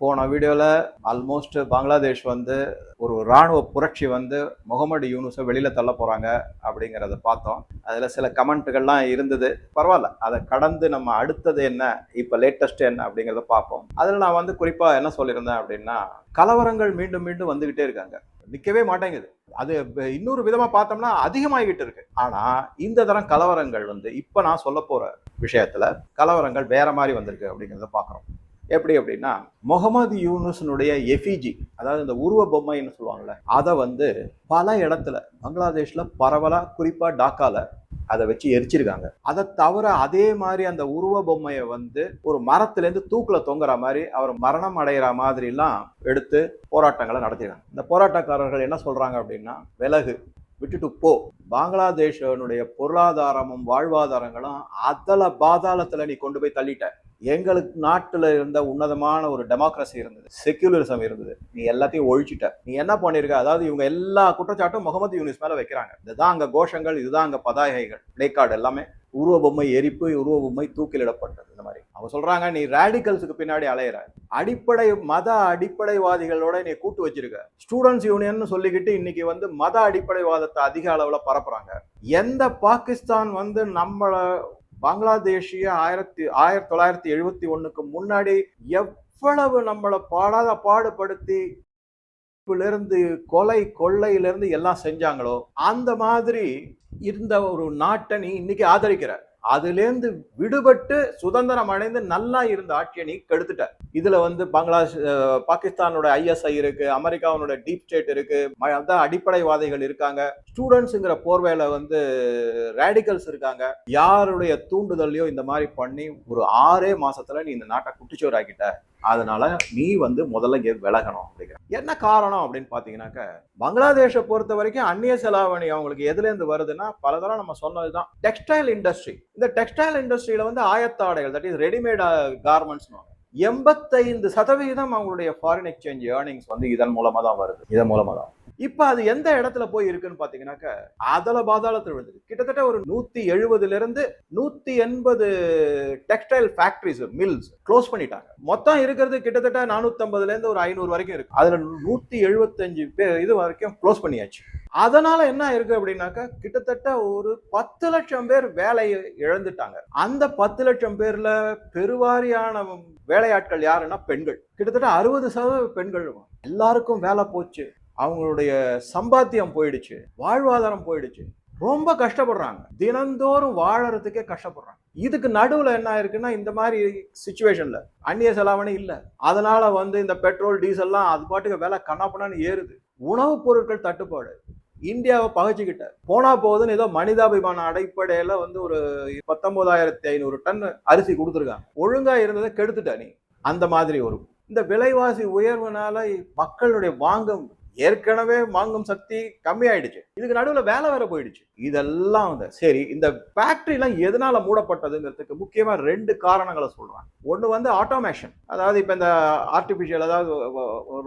போன வீடியோவில் ஆல்மோஸ்ட் பங்களாதேஷ் வந்து ஒரு இராணுவ புரட்சி வந்து முகமது யூனுஸை வெளியில் தள்ள போகிறாங்க அப்படிங்கிறத பார்த்தோம். அதில் சில கமெண்ட்டுகள்லாம் இருந்தது. பரவாயில்ல. அதை கடந்து நம்ம அடுத்தது என்ன? இப்போ லேட்டஸ்ட் என்ன அப்படிங்கிறத பார்ப்போம். அதில் நான் வந்து குறிப்பாக என்ன சொல்லியிருந்தேன் அப்படின்னா கலவரங்கள் மீண்டும் மீண்டும் வந்துக்கிட்டே இருக்காங்க. நிற்கவே மாட்டேங்குது. அது இன்னொரு விதமாக பார்த்தோம்னா அதிகமாகிக்கிட்டு இருக்கு. ஆனால் இந்த தரம் கலவரங்கள் வந்து இப்போ நான் சொல்ல போகிற விஷயத்தில் கலவரங்கள் வேற மாதிரி வந்திருக்கு அப்படிங்கிறத பார்க்குறோம். எப்படி அப்படின்னா முகமது யூனுஸ்னுடைய எஃபிஜி அதாவது இந்த உருவ பொம்மைன்னு சொல்லுவாங்கள்ல அதை வந்து பல இடத்துல பங்களாதேஷில் பரவலாக குறிப்பாக டாக்கால அதை வச்சு எரிச்சிருக்காங்க. அதை தவிர அதே மாதிரி அந்த உருவ பொம்மையை வந்து ஒரு மரத்துலேருந்து தூக்கில் தொங்குற மாதிரி அவர் மரணம் அடைகிற மாதிரிலாம் எடுத்து போராட்டங்களை நடத்திருக்காங்க. இந்த போராட்டக்காரர்கள் என்ன சொல்கிறாங்க அப்படின்னா விலகு விட்டுட்டு போ. பங்களாதேஷனுடைய பொருளாதாரமும் வாழ்வாதாரங்களும் அதல பாதாளத்தில் நீ கொண்டு போய் தள்ளிட்ட. எங்களுக்கு நாட்டில் இருந்த உன்னதமான ஒரு டெமோக்ரஸி இருந்தது. செக்யூலரிசம் இருந்தது. நீ எல்லாத்தையும் ஒழிச்சிட்ட. நீ என்ன பண்ணியிருக்க அதாவது இவங்க எல்லா குற்றச்சாட்டும் முகமது யூனிஸ் மேலே வைக்கிறாங்க. இதுதான் அங்கே கோஷங்கள் இதுதான் அங்கே பதாகைகள். பிளேகார்டு எல்லாமே உருவ பொம்மை எரிப்பு உருவ பொம்மை தூக்கிலிடப்பட்டது. இந்த மாதிரி. அவங்க சொல்றாங்க நீ ரேடிக்கல்ஸுக்கு பின்னாடி அலையிற. அடிப்படை மத அடிப்படைவாதிகளோட நீ கூட்டு வச்சிருக்க. ஸ்டூடெண்ட்ஸ் யூனியன் சொல்லிக்கிட்டு இன்னைக்கு வந்து மத அடிப்படைவாதத்தை அதிக அளவில் பரப்புறாங்க. எந்த பாகிஸ்தான் வந்து நம்மளை பங்களாதேஷிய ஆயிரத்தி ஆயிரத்தி தொள்ளாயிரத்தி எழுபத்தி ஒண்ணுக்கு முன்னாடி எவ்வளவு நம்மளை பாடாத பாடுபடுத்தி இருந்து கொலை கொள்ளையிலிருந்து எல்லாம் செஞ்சாங்களோ அந்த மாதிரி இருந்த ஒரு நாட்டை நீ இன்னைக்கு ஆதரிக்கிற. அதுலேருந்து விடுபட்டு சுதந்திரம் அடைந்து நல்லா இருந்த ஆட்சியை நீ கெடுத்துட்ட. இதுல வந்து பங்களாதேஷ் பாகிஸ்தானோட ஐஎஸ்ஐ இருக்கு அமெரிக்காவோட டீப் ஸ்டேட் இருக்கு ம- அதான் அடிப்படைவாதிகள் இருக்காங்க. ஸ்டூடெண்ட்ஸுங்கிற போர்வையில வந்து ரேடிக்கல்ஸ் இருக்காங்க. யாருடைய தூண்டுதல்லையோ இந்த மாதிரி பண்ணி ஒரு ஆறே மாசத்துல நீ இந்த நாட்டை குட்டிச்சோறாக்கிட்ட அதனால நீ வந்து முதல்ல இங்கே விலகணும் அப்படிங்கிற. என்ன காரணம் அப்படின்னு பார்த்தீங்கன்னாக்க பங்களாதேஷை பொறுத்த வரைக்கும் அந்நிய செலாவணி அவங்களுக்கு எதுலேருந்து வருதுன்னா பலதரம் நம்ம சொன்னது தான் டெக்ஸ்டைல் இண்டஸ்ட்ரி இந்த டெக்ஸ்டைல் இண்டஸ்ட்ரியில வந்து ஆயத்தாடைகள் தட் இஸ் ரெடிமேட் கார்மெண்ட்ஸ்னு எண்பத்தைந்து சதவீதம் அவங்களுடைய ஃபாரின் எக்ஸ்சேஞ்ச் ஏர்னிங்ஸ் வந்து இதன் மூலமாக தான் வருது. இதன் மூலமாக தான் இப்போ அது எந்த இடத்துல போய் இருக்குன்னு பாத்தீங்கன்னாக்க அதல பாதாளத்தில் விழுந்தது கிட்டத்தட்ட ஒரு நூற்றி எழுபதுலேருந்து நூற்றி எண்பது டெக்ஸ்டைல் ஃபேக்ட்ரிஸ் மில்ஸ் க்ளோஸ் பண்ணிட்டாங்க. மொத்தம் இருக்கிறது கிட்டத்தட்ட நானூற்றம்பதுலேருந்து ஒரு ஐநூறு வரைக்கும் இருக்கு. அதில் நூற்றி எழுபத்தஞ்சு பேர் இது வரைக்கும் க்ளோஸ் பண்ணியாச்சு. அதனால என்ன இருக்கு அப்படின்னாக்கா கிட்டத்தட்ட ஒரு பத்து லட்சம் பேர் வேலையை இழந்துட்டாங்க. அந்த பத்து லட்சம் பேர்ல பெருவாரியான வேலையாட்கள் யாருன்னா பெண்கள். கிட்டத்தட்ட அறுபது சதவீத பெண்கள். எல்லாருக்கும் வேலை போச்சு. அவங்களுடைய சம்பாத்தியம் போயிடுச்சு வாழ்வாதாரம் போயிடுச்சு. ரொம்ப கஷ்டப்படுறாங்க. தினந்தோறும் வாழறதுக்கே கஷ்டப்படுறாங்க. இதுக்கு நடுவில் என்ன இருக்குன்னா இந்த மாதிரி சுச்சுவேஷன்ல அந்நிய செலாவணி இல்லை. அதனால வந்து இந்த பெட்ரோல் டீசல்லாம் அது பாட்டுக்கு விலை கண்ணாப்பண்ணான்னு ஏறுது. உணவுப் பொருட்கள் தட்டுப்பாடு. இந்தியாவை பகைச்சிக்கிட்ட. போனா போகுதுன்னு ஏதோ மனிதாபிமான அடிப்படையில வந்து ஒரு பத்தொன்பதாயிரத்தி ஐநூறு டன் அரிசி கொடுத்துருக்காங்க. ஒழுங்கா இருந்ததை கெடுத்துட்ட நீ. அந்த மாதிரி ஒரு இந்த விலைவாசி உயர்வுனால மக்களுடைய வாங்கும் ஏற்கனவே வாங்கும் சக்தி கம்மியாயிடுச்சு. இதுக்கு நடுவில் வேலை வேற போயிடுச்சு. இதெல்லாம் வந்து சரி இந்த ஃபேக்ட்ரிலாம் எதனால மூடப்பட்டதுங்கிறதுக்கு முக்கியமாக ரெண்டு காரணங்களை சொல்கிறாங்க ஒன்று வந்து ஆட்டோமேஷன் அதாவது இப்போ இந்த ஆர்டிஃபிஷியல் அதாவது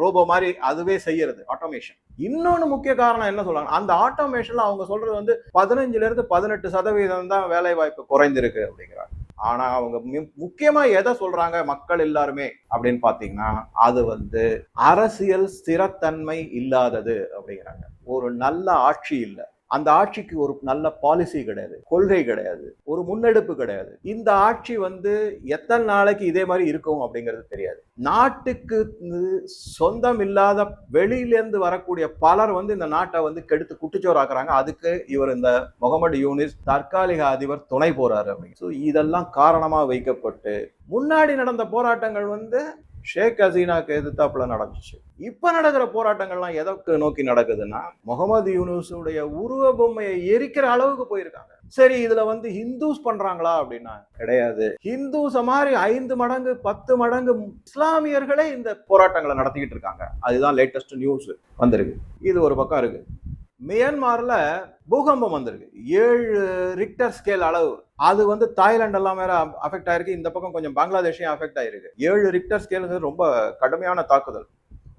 ரோபோ மாதிரி அதுவே செய்யறது ஆட்டோமேஷன் இன்னொன்று முக்கிய காரணம் என்ன சொல்றாங்க? அந்த ஆட்டோமேஷன்ல அவங்க சொல்றது வந்து பதினஞ்சுல இருந்து பதினெட்டு சதவீதம் தான் வேலை வாய்ப்பு குறைந்திருக்கு அப்படிங்கிறாங்க. ஆனா அவங்க மு- முக்கியமா எதை சொல்றாங்க மக்கள் எல்லாருமே அப்படின்னு பாத்தீங்கன்னா அது வந்து அரசியல் ஸ்திரத்தன்மை இல்லாதது அப்படிங்கிறாங்க. ஒரு நல்ல ஆட்சி இல்லை. அந்த ஆட்சிக்கு ஒரு நல்ல பாலிசி கிடையாது கொள்கை கிடையாது ஒரு முன்னெடுப்பு கிடையாது. இந்த ஆட்சி வந்து எத்தனை நாளைக்கு இதே மாதிரி இருக்கும் அப்படிங்கிறது தெரியாது. நாட்டுக்கு சொந்தம் இல்லாத வெளியிலேருந்து வரக்கூடிய பலர் வந்து இந்த நாட்டை வந்து கெடுத்து குட்டிச்சோறாக்குறாங்க அதுக்கு இவர் இந்த முகமது யூனிஸ் தற்காலிக அதிபர் துணை போறாரு அப்படின்னு ஸோ இதெல்லாம் காரணமாக வைக்கப்பட்டு முன்னாடி நடந்த போராட்டங்கள் வந்து ஷேக் ஹசீனாக்கு எதிர்த்தாப்புல நடந்துச்சு. இப்ப நடக்கிற போராட்டங்கள்லாம் எதற்கு நோக்கி நடக்குதுன்னா முகமது யூனுஸுடைய உருவ பொம்மையை எரிக்கிற அளவுக்கு போயிருக்காங்க. சரி இதுல வந்து ஹிந்துஸ் பண்றாங்களா அப்படின்னா கிடையாது. ஹிந்துஸ மாதிரி ஐந்து மடங்கு பத்து மடங்கு இஸ்லாமியர்களே இந்த போராட்டங்களை நடத்திக்கிட்டு இருக்காங்க. அதுதான் லேட்டஸ்ட் நியூஸ் வந்திருக்கு. இது ஒரு பக்கம் இருக்கு. மியான்மார்ல பூகம்பம் வந்திருக்கு. ஏழு ரிக்டர் ஸ்கேல் அளவு. அது வந்து தாய்லாண்ட் எல்லாம் வேற அஃபெக்ட் ஆயிருக்கு. இந்த பக்கம் கொஞ்சம் பங்களாதேஷையும் அஃபெக்ட் ஆயிருக்கு. ஏழு ரிக்டர் ஸ்கேலுங்கிறது ரொம்ப கடுமையான தாக்குதல்.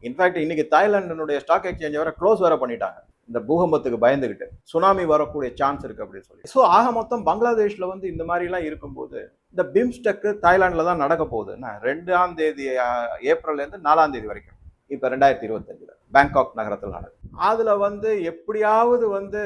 இன்ஃபேக்ட் இன்னைக்கு தாய்லாண்டினுடைய ஸ்டாக் எக்ஸ்சேஞ்ச் வேற க்ளோஸ் வேற பண்ணிட்டாங்க. இந்த பூகம்பத்துக்கு பயந்துகிட்டு. சுனாமி வரக்கூடிய சான்ஸ் இருக்கு அப்படின்னு சொல்லி. ஸோ ஆக மொத்தம் பங்களாதேஷில் வந்து இந்த மாதிரிலாம் இருக்கும்போது இந்த பிம்ஸ்டெக் தாய்லாண்டில் தான் நடக்க போகுது. ரெண்டாம் தேதி ஏப்ரல்லேருந்து ஏப்ரல்ல இருந்து நாலாம் தேதி வரைக்கும். இப்போ ரெண்டாயிரத்தி இருபத்தஞ்சில். பேங்காக் நகரத்தில் நடக்கும் அதில் வந்து எப்படியாவது வந்து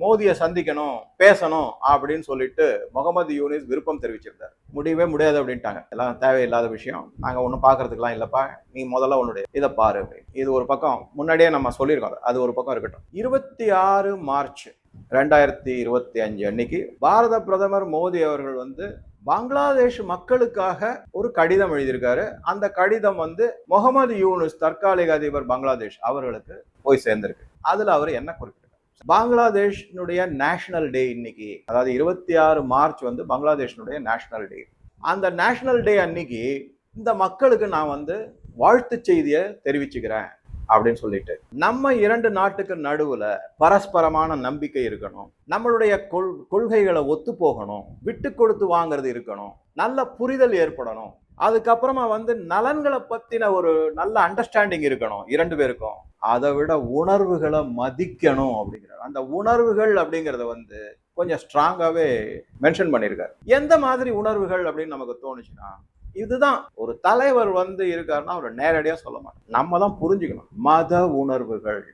மோதியை சந்திக்கணும் பேசணும் அப்படின்னு சொல்லிட்டு முகமது யூனிஸ் விருப்பம் தெரிவிச்சிருந்தார். முடியவே முடியாது அப்படின்ட்டாங்க. எல்லாம் தேவையில்லாத விஷயம். நாங்கள் ஒன்றும் பார்க்கறதுக்குலாம் இல்லைப்பா. நீ முதல்ல உன்னுடைய இதை பாரு இது ஒரு பக்கம். முன்னாடியே நம்ம சொல்லியிருக்கோம். அது ஒரு பக்கம் இருக்கட்டும். இருபத்தி ஆறு மார்ச் ரெண்டாயிரத்தி இருபத்தி அஞ்சு அன்னைக்கு பாரத பிரதமர் மோடி அவர்கள் வந்து பங்களாதேஷ் மக்களுக்காக ஒரு கடிதம் எழுதியிருக்காரு. அந்த கடிதம் வந்து முகமது யூனுஸ் தற்காலிக அதிபர் பங்களாதேஷ் அவர்களுக்கு போய் சேர்ந்திருக்கு. அதுல அவர் என்ன குறிப்பிட்டார் பங்களாதேஷினுடைய நேஷனல் டே இன்னைக்கு அதாவது இருபத்தி ஆறு மார்ச் வந்து பங்களாதேஷினுடைய நேஷனல் டே அந்த நேஷனல் டே அன்னைக்கு இந்த மக்களுக்கு நான் வந்து வாழ்த்து செய்தியை தெரிவிச்சுக்கிறேன் அப்படின்னு சொல்லிட்டு நம்ம இரண்டு நாட்டுக்கு நடுவுல பரஸ்பரமான நம்பிக்கை இருக்கணும். நம்மளுடைய கொள் கொள்கைகளை ஒத்து போகணும். விட்டு கொடுத்து வாங்குறது இருக்கணும். நல்ல புரிதல் ஏற்படணும். அதுக்கப்புறமா வந்து நலன்களை பத்தின ஒரு நல்ல அண்டர்ஸ்டாண்டிங் இருக்கணும் இரண்டு பேருக்கும். அதை விட உணர்வுகளை மதிக்கணும் அப்படிங்கிறார். அந்த உணர்வுகள் அப்படிங்கிறத வந்து கொஞ்சம் ஸ்ட்ராங்காகவே மென்ஷன் பண்ணியிருக்காரு. எந்த மாதிரி உணர்வுகள் அப்படின்னு நமக்கு தோணுச்சுன்னா இதுதான் ஒரு தலைவர் வந்து இருக்காருன்னா அவர் நேரடியாக சொல்ல மாட்டார். நம்ம தான் புரிஞ்சுக்கணும். மத உணர்வுகள்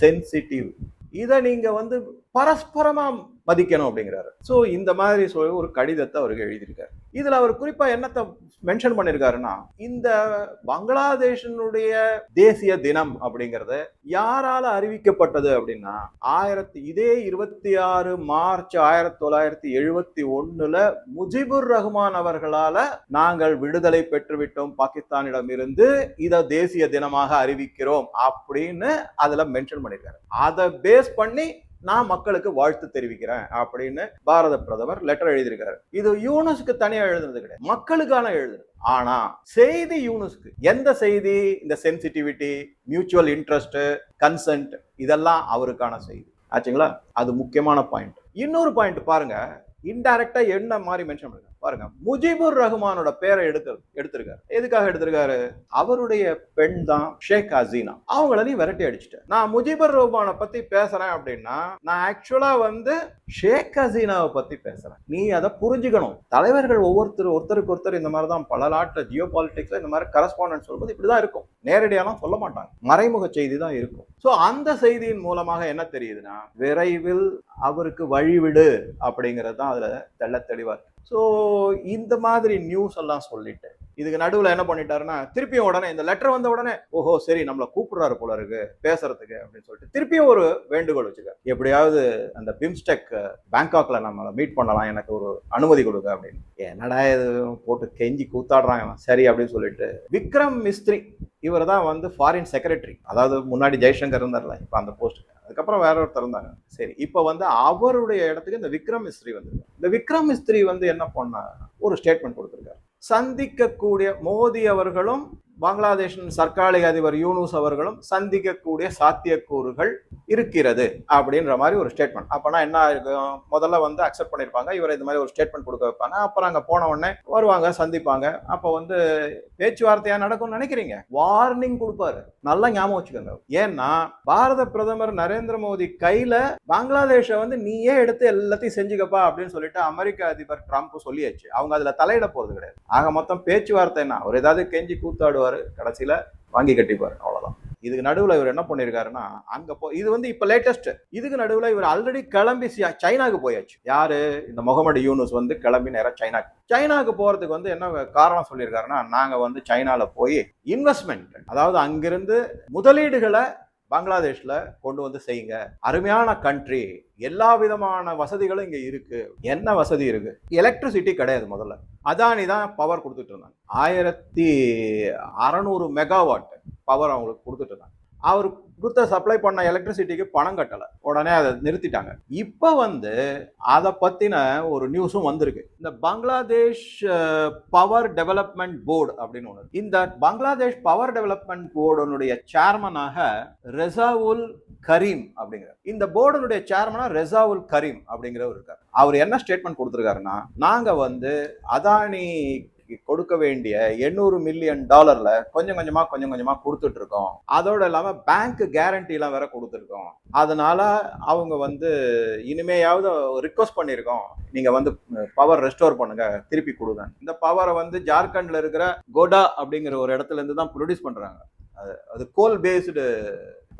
சென்சிட்டிவ் இதை நீங்கள் வந்து பரஸ்பரமா மதிக்கணும் அப்படிங்கிறாரு. ஸோ இந்த மாதிரி சொல்லி ஒரு கடிதத்தை அவருக்கு எழுதியிருக்காரு. இதுல அவர் குறிப்பா என்னத்தை மென்ஷன் பண்ணியிருக்காருன்னா இந்த பங்களாதேஷனுடைய தேசிய தினம் அப்படிங்கறது யாரால அறிவிக்கப்பட்டது அப்படின்னா ஆயிரத்தி இதே இருபத்தி ஆறு மார்ச் ஆயிரத்தி தொள்ளாயிரத்தி எழுபத்தி ஒண்ணுல முஜிபுர் ரஹ்மான் அவர்களால நாங்கள் விடுதலை பெற்றுவிட்டோம் பாகிஸ்தானிடம் இருந்து இதை தேசிய தினமாக அறிவிக்கிறோம் அப்படின்னு அதுல மென்ஷன் பண்ணியிருக்காரு அதை பேஸ் பண்ணி நான் மக்களுக்கு வாழ்த்து தெரிவிக்கிறேன் அப்படின்னு பாரத பிரதமர் லெட்டர் எழுதியிருக்காரு இது யூனஸ்க்கு தனியா எழுதுனது கிடையாது. மக்களுக்கான எழுதுனது. ஆனா செய்தி யூனஸ்க்கு. எந்த செய்தி? இந்த சென்சிட்டிவிட்டி மியூச்சுவல் இன்ட்ரெஸ்ட் கன்சென்ட் இதெல்லாம் அவருக்கான செய்தி. ஆச்சுங்களா? அது முக்கியமான பாயிண்ட் இன்னொரு பாயிண்ட் பாருங்க. இன்டைரக்டா என்ன மாதிரி மென்ஷன் பண்ணுங்க பாருங்க முஜிபுர் ரஹ்மானோட பேரை எடுக்க எடுத்திருக்காரு. எதுக்காக எடுத்திருக்காரு? அவருடைய பெண் தான் ஷேக் ஹசீனா. அவங்கள நீ விரட்டி அடிச்சுட்டேன் நான் முஜிபுர் ரஹ்மான பத்தி பேசுறேன் அப்படின்னா நான் ஆக்சுவலா வந்து ஷேக் ஹசீனாவை பத்தி பேசுறேன். நீ அதை புரிஞ்சுக்கணும். தலைவர்கள் ஒவ்வொருத்தர் ஒருத்தருக்கு ஒருத்தர் இந்த மாதிரி தான் பல நாட்டில் ஜியோ பாலிட்டிக்ஸ்ல இந்த மாதிரி கரஸ்பாண்டன்ஸ் சொல்லும்போது இப்படிதான் இருக்கும். நேரடியாலாம் சொல்ல மாட்டாங்க. மறைமுக செய்தி தான் இருக்கும். ஸோ அந்த செய்தியின் மூலமாக என்ன தெரியுதுன்னா விரைவில் அவருக்கு வழிவிடு அப்படிங்கிறது தான் அதுல தெள்ள தெளிவா இருக்கு. ஸோ இந்த மாதிரி நியூஸ் எல்லாம் சொல்லிட்டு இதுக்கு நடுவில் என்ன பண்ணிட்டாருன்னா திருப்பியும் உடனே இந்த லெட்டர் வந்த உடனே ஓஹோ சரி நம்மளை கூப்பிடுறாரு போல இருக்கு பேசுறதுக்கு அப்படின்னு சொல்லிட்டு திருப்பியும் ஒரு வேண்டுகோள் வச்சுக்க. எப்படியாவது அந்த பிம்ஸ்டெக் பேங்காக்ல நம்மளை மீட் பண்ணலாம் எனக்கு ஒரு அனுமதி கொடுங்க அப்படின்னு. என்னடா இது? போட்டு கெஞ்சி கூத்தாடுறாங்க சரி அப்படின்னு சொல்லிட்டு விக்ரம் மிஸ்திரி இவர் தான் வந்து ஃபாரின் செக்ரட்டரி அதாவது முன்னாடி ஜெய்சங்கர் இருந்தார்ல இப்போ அந்த போஸ்ட்டுக்கு அதுக்கப்புறம் வேற ஒருத்தர் இருந்தாங்க. சரி இப்போ வந்து அவருடைய இடத்துக்கு இந்த விக்ரம் மிஸ்திரி வந்து இந்த விக்ரம் மிஸ்திரி வந்து என்ன பண்ண ஒரு ஸ்டேட்மெண்ட் கொடுத்துருக்காரு. சந்திக்கக்கூடிய மோடி அவர்களும் பங்களாதேஷின் சர்க்காலிக அதிபர் யூனூஸ் அவர்களும் சந்திக்கக்கூடிய சாத்தியக்கூறுகள் இருக்கிறது அப்படின்ற மாதிரி ஒரு ஸ்டேட்மெண்ட் அப்போனா என்ன இருக்கும் முதல்ல வந்து அக்செப்ட் பண்ணியிருப்பாங்க இவர் இந்த மாதிரி ஒரு ஸ்டேட்மெண்ட் கொடுக்க வைப்பாங்க. அப்புறம் அங்கே போன உடனே வருவாங்க சந்திப்பாங்க. அப்போ வந்து பேச்சுவார்த்தையாக நடக்கும்னு நினைக்கிறீங்க? வார்னிங் கொடுப்பாரு. நல்லா ஞாபகம் வச்சுக்கோங்க. ஏன்னா பாரத பிரதமர் நரேந்திர மோடி கையில பங்களாதேஷை வந்து நீயே எடுத்து எல்லாத்தையும் செஞ்சுக்கப்பா அப்படின்னு சொல்லிட்டு அமெரிக்க அதிபர் ட்ரம்ப் சொல்லியாச்சு. அவங்க அதில் தலையிட போகிறது கிடையாது. ஆக மொத்தம் பேச்சுவார்த்தைன்னா அவர் ஏதாவது கெஞ்சி கூத்தாடுவார் கடைசியில் வாங்கி கட்டிப்பார். அவ்வளோதான் இதுக்கு நடுவில் இவர் என்ன பண்ணியிருக்காருன்னா அங்கே போ இது வந்து இப்போ லேட்டஸ்ட் இதுக்கு நடுவில் இவர் ஆல்ரெடி கிளம்பி சைனாக்கு போயாச்சு. யாரு? இந்த முகமது யூனுஸ் வந்து கிளம்பி நேராக சைனாக்கு. சைனாக்கு போகிறதுக்கு வந்து என்ன காரணம் சொல்லியிருக்காருன்னா நாங்கள் வந்து சைனாவில் போய் இன்வெஸ்ட்மெண்ட் அதாவது அங்கிருந்து முதலீடுகளை பங்களாதேஷில் கொண்டு வந்து செய்யுங்க. அருமையான கண்ட்ரி எல்லா விதமான வசதிகளும் இங்கே இருக்குது என்ன வசதி இருக்குது எலக்ட்ரிசிட்டி கிடையாது முதல்ல. அதானி தான் பவர் கொடுத்துட்டு இருந்தாங்க. ஆயிரத்தி அறநூறு மெகாவாட் பவர் அவங்களுக்கு கொடுத்துட்டு இருந்தாங்க. அவர் கொடுத்த சப்ளை பண்ண எலக்ட்ரிசிட்டிக்கு பணம் கட்டலை. உடனே அதை நிறுத்திட்டாங்க. இப்போ வந்து அதை பற்றின ஒரு நியூஸும் வந்திருக்கு. இந்த பங்களாதேஷ் பவர் டெவலப்மெண்ட் போர்டு அப்படின்னு ஒன்று இந்த பங்களாதேஷ் பவர் டெவலப்மெண்ட் போர்டனுடைய சேர்மனாக ரெசாவுல் கரீம் அப்படிங்கிற இந்த போர்டுனுடைய சேர்மனா ரெசாவுல் கரீம் அப்படிங்கிறவர் இருக்கார். அவர் என்ன ஸ்டேட்மெண்ட் கொடுத்துருக்காருன்னா நாங்கள் வந்து அதானி கொடுக்க வேண்டிய எண்ணூறு மில்லியன் டாலர்ல கொஞ்சம் கொஞ்சமா கொஞ்சம் கொஞ்சமா கொடுத்துட்டு இருக்கோம் அதோட இல்லாம பேங்க் கேரண்டி எல்லாம் வேற கொடுத்துருக்கோம். அதனால அவங்க வந்து இனிமேயாவது ரிக்வஸ்ட் பண்ணியிருக்கோம் நீங்க வந்து பவர் ரெஸ்டோர் பண்ணுங்க திருப்பி கொடுங்க. இந்த பவரை வந்து ஜார்க்கண்ட்ல இருக்கிற கோடா அப்படிங்கிற ஒரு இடத்துல இருந்து தான் ப்ரொடியூஸ் பண்றாங்க. அது அது coal based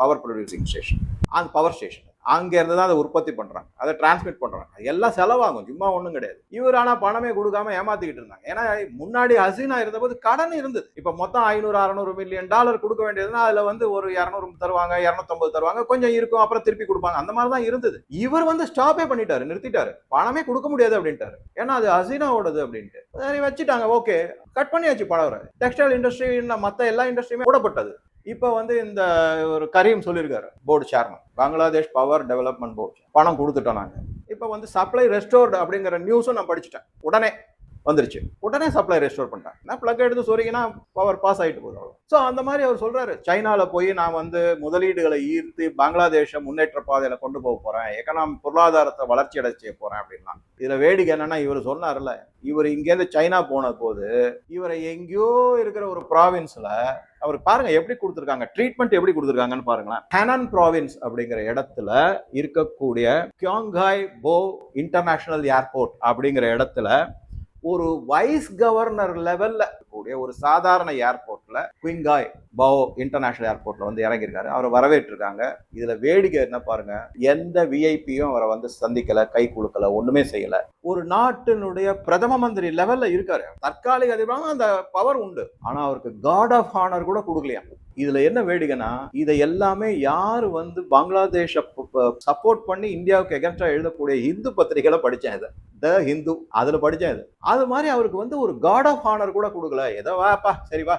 power producing station அந்த பவர் ஸ்டேஷன் அங்கேருந்து தான் அதை உற்பத்தி பண்ணுறாங்க அதை டிரான்ஸ்மிட் பண்ணுறாங்க எல்லாம் செலவாகும். சும்மா ஒன்றும் கிடையாது. இவர் ஆனால் பணமே கொடுக்காம ஏமாத்திக்கிட்டு இருந்தாங்க. ஏன்னா முன்னாடி ஹசீனா இருந்தபோது கடன் இருந்தது. இப்போ மொத்தம் ஐநூறு அறநூறு மில்லியன் டாலர் கொடுக்க வேண்டியதுன்னா அதில் வந்து ஒரு இரநூறு தருவாங்க இரநூத்தம்பது தருவாங்க. கொஞ்சம் இருக்கும் அப்புறம் திருப்பி கொடுப்பாங்க. அந்த மாதிரி தான் இருந்தது. இவர் வந்து ஸ்டாப்பே பண்ணிட்டாரு நிறுத்திட்டாரு. பணமே கொடுக்க முடியாது அப்படின்ட்டாரு. ஏன்னா அது ஹசீனாவோடது அப்படின்ட்டு. சரி வச்சுட்டாங்க. ஓகே. கட் பண்ணியாச்சு படம். டெக்ஸ்டைல் இண்டஸ்ட்ரி மற்ற எல்லா இண்டஸ்ட்ரியுமே போடப்பட்டது. இப்போ வந்து இந்த ஒரு கரீம் சொல்லியிருக்காரு board chairman Bangladesh power development board பணம் கொடுத்துட்டோம் நாங்கள் இப்போ வந்து சப்ளை ரெஸ்டோர்டு அப்படிங்கிற நியூஸும் நான் படிச்சுட்டேன். உடனே வந்துருச்சு. உடனே சப்ளை ரெஸ்டோர் பண்ணிட்டேன். நான் பிளக் எடுத்து சொன்னீங்கன்னா பவர் பாஸ் ஆகிட்டு போதும் ஸோ அந்த மாதிரி அவர் சொல்கிறாரு சைனாவில் போய் நான் வந்து முதலீடுகளை ஈர்த்து பங்களாதேஷை முன்னேற்ற பாதையில் கொண்டு போக போகிறேன் எக்கனாமிக் பொருளாதாரத்தை வளர்ச்சி அடை செய்ய அப்படின்னா இதில் வேடிக்கை என்னன்னா இவர் சொன்னார்ல இவர் இங்கேருந்து சைனா போன போது இவரை எங்கேயோ இருக்கிற ஒரு ப்ராவின்ஸில் அவர் பாருங்க எப்படி கொடுத்துருக்காங்க ட்ரீட்மெண்ட் எப்படி கொடுத்துருக்காங்கன்னு பாருங்களேன். ஹெனன் ப்ராவின்ஸ் அப்படிங்கிற இடத்துல இருக்கக்கூடிய கியோங்காய் போ இன்டர்நேஷனல் ஏர்போர்ட் அப்படிங்கிற இடத்துல ஒரு வைஸ் கவர்னர் லெவல்ல கூடிய ஒரு சாதாரண ஏர்போர்ட்ல குயிங்காய் பாவோ இன்டர்நேஷனல் ஏர்போர்ட்ல வந்து இறங்கியிருக்காரு. அவரை வரவேற்றிருக்காங்க. இதுல வேடிக்கை என்ன பாருங்க. எந்த விஐபியும் அவரை வந்து சந்திக்கல கை கொடுக்கல ஒண்ணுமே செய்யல. ஒரு நாட்டினுடைய பிரதம மந்திரி லெவல்ல இருக்காரு. தற்காலிக அதிபரான அந்த பவர் உண்டு. ஆனா அவருக்கு காட் ஆஃப் ஹானர் கூட கொடுக்கலையா இதுல என்ன வேடிக்கைனா இதை எல்லாமே யார் வந்து பங்களாதேஷ சப்போர்ட் பண்ணி இந்தியாவுக்கு எகென்ஸ்டா எழுதக்கூடிய இந்து பத்திரிகைகளை படிச்சேன் இதை. த ஹிந்து அதில் படித்தேன் இது. அது மாதிரி அவருக்கு வந்து ஒரு காட் ஆஃப் ஹானர் கூட கொடுக்கல. ஏதோ வாப்பா சரி வா.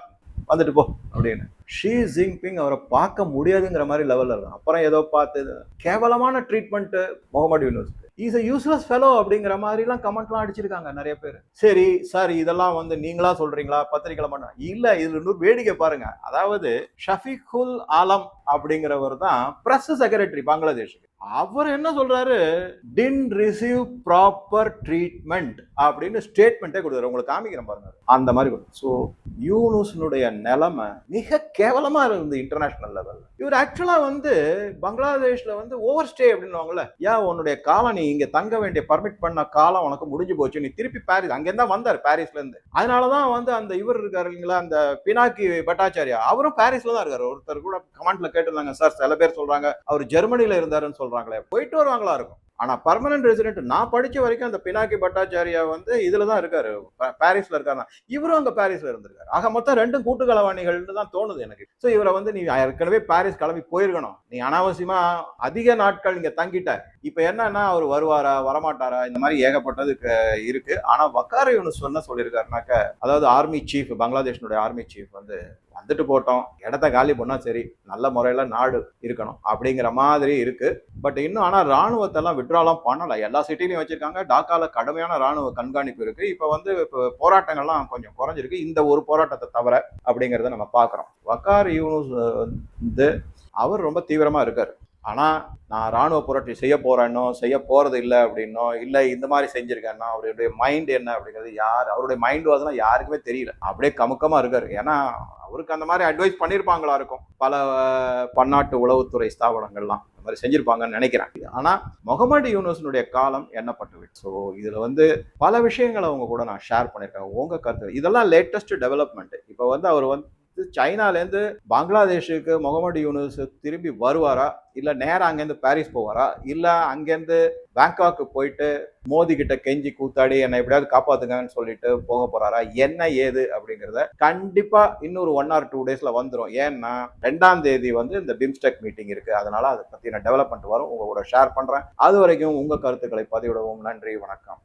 வந்துட்டு போ அப்படின்னு. ஷீ ஜிங்பிங் அவரை பார்க்க முடியாதுங்கிற மாதிரி லெவலில் இருக்கும் அப்புறம் ஏதோ பார்த்து கேவலமான treatment Muhammad Yunus is a useless fellow அப்படிங்கிற மாதிரிலாம் கமெண்ட்லாம் அடிச்சிருக்காங்க நிறைய பேர். சரி சார் இதெல்லாம் வந்து நீங்களா சொல்றீங்களா? பத்திரிகையில பண்ண. இல்லை இதில் இன்னொரு வேடிக்கை பாருங்க. அதாவது ஷஃபிகுல் ஆலம் அப்படிங்கிறவர் தான் பிரஸ் செக்ரட்டரி பங்களாதேஷுக்கு. அவர் என்ன சொல்றாரு? டின் ரிசீவ் ப்ராப்பர் ட்ரீட்மெண்ட் அப்படின்னு ஸ்டேட்மெண்ட்டே கொடுத்தாரு. உங்களுக்கு காமிக்கிறேன் பாருங்க. அந்த மாதிரி ஸோ யூனுஸ்னுடைய நிலைமை மிக கேவலமா இருந்தது இன்டர்நேஷனல் லெவலில் இவர் ஆக்சுவலா வந்து பங்களாதேஷ்ல வந்து ஓவர் ஸ்டே அப்படின்னுவாங்கல்ல. ஏன் உன்னுடைய காலம் நீ இங்க தங்க வேண்டிய பர்மிட் பண்ண காலம் உனக்கு முடிஞ்சு போச்சு. நீ திருப்பி பாரிஸ் அங்கேருந்து தான் வந்தார் பாரிஸ்ல இருந்து அதனாலதான் வந்து அந்த இவர் இருக்காரு இல்லைங்களா? அந்த பினாக்கி பட்டாச்சாரியா அவரும் பாரிஸ்ல தான் இருக்காரு. ஒருத்தர் கூட கமெண்ட்ல கேட்டிருந்தாங்க சார் சில பேர் சொல்றாங்க. அவர் ஜெர்மனியில இருந்தாருன்னு சொல்றாங்களே போயிட்டு வருவாங்களா இருக்கும். ஆனா பர்மனன்ட் ரெசிடென்ட் நான் படிச்ச வரைக்கும் அந்த பினாக்கி பட்டாச்சாரியா வந்து இதுல தான் இருக்காரு. பாரிஸில் பாரிஸ்ல இருக்காரு இவரும் அங்க பாரிஸ்ல இருந்திருக்காரு. ஆக மொத்தம் ரெண்டும் கூட்டு கலவாணிகள்னு தான் தோணுது எனக்கு. ஸோ இவரை வந்து நீ ஏற்கனவே பாரிஸ் கிளம்பி போயிருக்கணும். நீ அனாவசியமா அதிக நாட்கள் இங்க தங்கிட்ட. இப்ப என்னன்னா அவர் வருவாரா வரமாட்டாரா? இந்த மாதிரி ஏகப்பட்டது இருக்கு. ஆனா வக்கார யூனிஸ் என்ன சொல்லியிருக்காருனாக்க அதாவது ஆர்மி சீஃப் பங்களாதேஷனுடைய ஆர்மி சீஃப் வந்து வந்துட்டு போட்டோம். இடத்த காலி பண்ணா சரி நல்ல முறையில நாடு இருக்கணும். அப்படிங்கிற மாதிரி இருக்கு. பட் இன்னும் ஆனா ராணுவத்தெல்லாம் விட்ராலாம் பண்ணல. எல்லா சிட்டிலையும் வச்சிருக்காங்க. டாக்கால கடுமையான ராணுவ கண்காணிப்பு இருக்கு. இப்ப வந்து இப்போ போராட்டங்கள்லாம் கொஞ்சம் குறைஞ்சிருக்கு. இந்த ஒரு போராட்டத்தை தவிர அப்படிங்கிறத நம்ம பார்க்குறோம். வக்கார் யூனுஸ் வந்து அவர் ரொம்ப தீவிரமா இருக்காரு. ஆனா நான் ராணுவ புரட்சி செய்ய போறேன்னோ செய்ய போறது இல்லை அப்படின்னோ இல்லை இந்த மாதிரி செஞ்சிருக்கேன்னா அவருடைய மைண்ட் என்ன அப்படிங்கிறது யார் அவருடைய மைண்ட் வாசலாம் யாருக்குமே தெரியல. அப்படியே கமுக்கமா இருக்காரு. ஏன்னா அவருக்கு அந்த மாதிரி அட்வைஸ் பண்ணியிருப்பாங்களா இருக்கும். பல பன்னாட்டு உளவுத்துறை ஸ்தாபனங்கள்லாம் அந்த மாதிரி செஞ்சிருப்பாங்கன்னு நினைக்கிறேன். ஆனா முகமது யூனிவர்ஸினுடைய காலம் எண்ணப்பட்டுவிட்டு. ஸோ இதுல வந்து பல விஷயங்களை அவங்க கூட நான் ஷேர் பண்ணியிருக்கேன் உங்க கருத்து இதெல்லாம் லேட்டஸ்ட் டெவலப்மெண்ட் இப்போ வந்து அவர் வந்து சைனாலேருந்து பங்களாதேஷுக்கு முகமது யூனுஸ் திரும்பி வருவாரா? இல்லை நேரா அங்கேருந்து பாரிஸ் போவாரா? இல்லை அங்கேருந்து பேங்காக்கு போயிட்டு மோதி கிட்ட கெஞ்சி கூத்தாடி என்னை எப்படியாவது காப்பாத்துங்கன்னு சொல்லிட்டு போக போறாரா? என்ன ஏது? அப்படிங்கிறத கண்டிப்பா இன்னொரு ஒன் ஆர் டூ டேஸ்ல வந்துடும் ஏன்னா ரெண்டாம் தேதி வந்து இந்த பிம்ஸ்டெக் மீட்டிங் இருக்கு. அதனால அதை பத்தின டெவலப்மெண்ட் வரும். உங்க கூட ஷேர் பண்றேன். அது வரைக்கும் உங்க கருத்துக்களை பதிவிடவும். நன்றி. வணக்கம்.